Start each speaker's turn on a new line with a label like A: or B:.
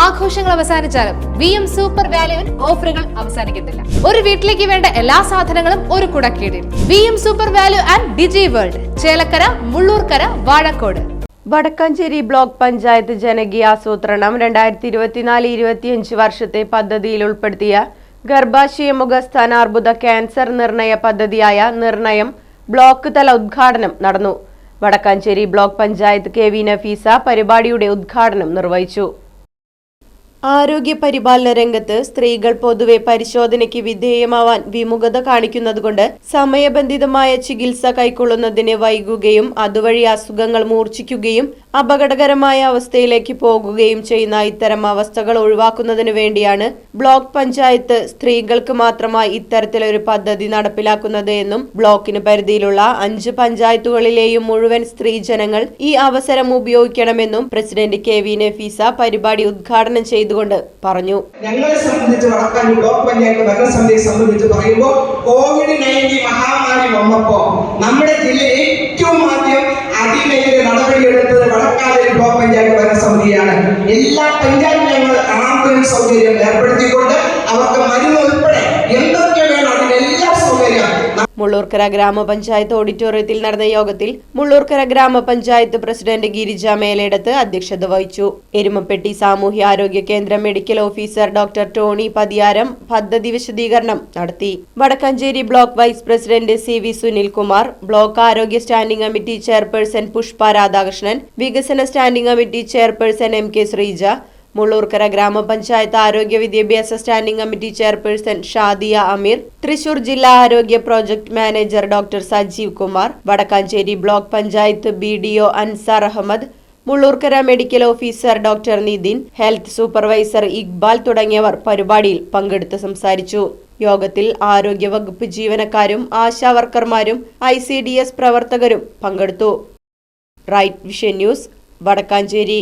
A: ആഘോഷങ്ങൾ അവസാനിച്ചാലും V M super വാല്യുവിൽ ഓഫറുകൾ അവസാനിക്കുന്നില്ല. ഒരു വീട്ടിലേക്ക് വേണ്ട എല്ലാ സാധനങ്ങളും ഒരു കുടക്കീടിൽ. V M super value and Digi World Chelakkara Mullurkara Vazhakode.
B: Wadakkanchery block panchayat ജനകീയ ആസൂത്രണം രണ്ടായിരത്തി ഇരുപത്തിനാല് ഇരുപത്തിയഞ്ച് വർഷത്തെ പദ്ധതിയിൽ ഉൾപ്പെടുത്തിയ ഗർഭാശയമുഖ സ്ഥാനാർബുദ ക്യാൻസർ നിർണയ പദ്ധതിയായ നിർണയം ബ്ലോക്ക് തല ഉദ്ഘാടനം നടന്നു. Wadakkanchery block panchayat K V Nafeesa പരിപാടിയുടെ ഉദ്ഘാടനം നിർവഹിച്ചു. ആരോഗ്യ പരിപാലന രംഗത്ത് സ്ത്രീകൾ പൊതുവെ പരിശോധനയ്ക്ക് വിധേയമാവാൻ വിമുഖത കാണിക്കുന്നതുകൊണ്ട് സമയബന്ധിതമായ ചികിത്സ കൈക്കൊള്ളുന്നതിന് വൈകുകയും അതുവഴി അസുഖങ്ങൾ മൂർച്ഛിക്കുകയും അപകടകരമായ അവസ്ഥയിലേക്ക് പോകുകയും ചെയ്യുന്ന ഇത്തരം അവസ്ഥകൾ ഒഴിവാക്കുന്നതിന് വേണ്ടിയാണ് ബ്ലോക്ക് പഞ്ചായത്ത് സ്ത്രീകൾക്ക് മാത്രമായി ഇത്തരത്തിലൊരു പദ്ധതി നടപ്പിലാക്കുന്നത് എന്നും ബ്ലോക്കിന് പരിധിയിലുള്ള അഞ്ച് പഞ്ചായത്തുകളിലെയും മുഴുവൻ സ്ത്രീജനങ്ങൾ ഈ അവസരം ഉപയോഗിക്കണമെന്നും പ്രസിഡന്റ് കെ വി നഫീസ പരിപാടി ഉദ്ഘാടനം ചെയ്തുകൊണ്ട് പറഞ്ഞു.
C: ഞങ്ങളെ സംബന്ധിച്ച് വടക്കാഞ്ചേരി ബ്ലോക്ക് പഞ്ചായത്ത് ഭരണസമിതിയെ സംബന്ധിച്ച് പറയുമ്പോൾ കോവിഡ് നയന്റീൻ മഹാമാരി വന്നപ്പോ നമ്മുടെ ജില്ലയിൽ ഏറ്റവും ആദ്യം അതിനെതിരെ നടപടിയെടുത്തത് വടക്കാതെ ബ്ലോക്ക് പഞ്ചായത്ത് ഭരണസമിതിയാണ്. എല്ലാ പഞ്ചായത്തിലും ആംബുലൻസ് സൗകര്യം ഏർപ്പെടുത്തിക്കൊണ്ട്
B: മുള്ളൂർക്കര ഗ്രാമപഞ്ചായത്ത് ഓഡിറ്റോറിയത്തിൽ നടന്ന യോഗത്തിൽ മുള്ളൂർക്കര ഗ്രാമപഞ്ചായത്ത് പ്രസിഡന്റ് ഗിരിജ മേലെടുത്ത് അധ്യക്ഷത വഹിച്ചു. എരുമപ്പെട്ടി സാമൂഹ്യ ആരോഗ്യ കേന്ദ്ര medical officer doctor Tony Pathiyaram പദ്ധതി വിശദീകരണം നടത്തി. Vadakkanchery block vice president C V Sunilkumar block ആരോഗ്യ standing committee chairperson Pushpa Radhakrishnan വികസന standing committee chairperson M K Sreeja Mullurkara ഗ്രാമപഞ്ചായത്ത് ആരോഗ്യ വിദ്യാഭ്യാസ standing committee chairperson Shadiya Ameer Thrissur ജില്ലാ ആരോഗ്യ project manager doctor Sajeev Kumar Wadakkanchery block panchayat B D O Ansar Ahammed Mullurkara medical officer doctor Nithin health supervisor Iqbal തുടങ്ങിയവർ പരിപാടിയിൽ പങ്കെടുത്ത് സംസാരിച്ചു. യോഗത്തിൽ ആരോഗ്യ വകുപ്പ് ജീവനക്കാരും ആശാവർക്കർമാരും ഐ സി ഡി എസ് പ്രവർത്തകരും പങ്കെടുത്തു. Right Vision News Wadakkanchery.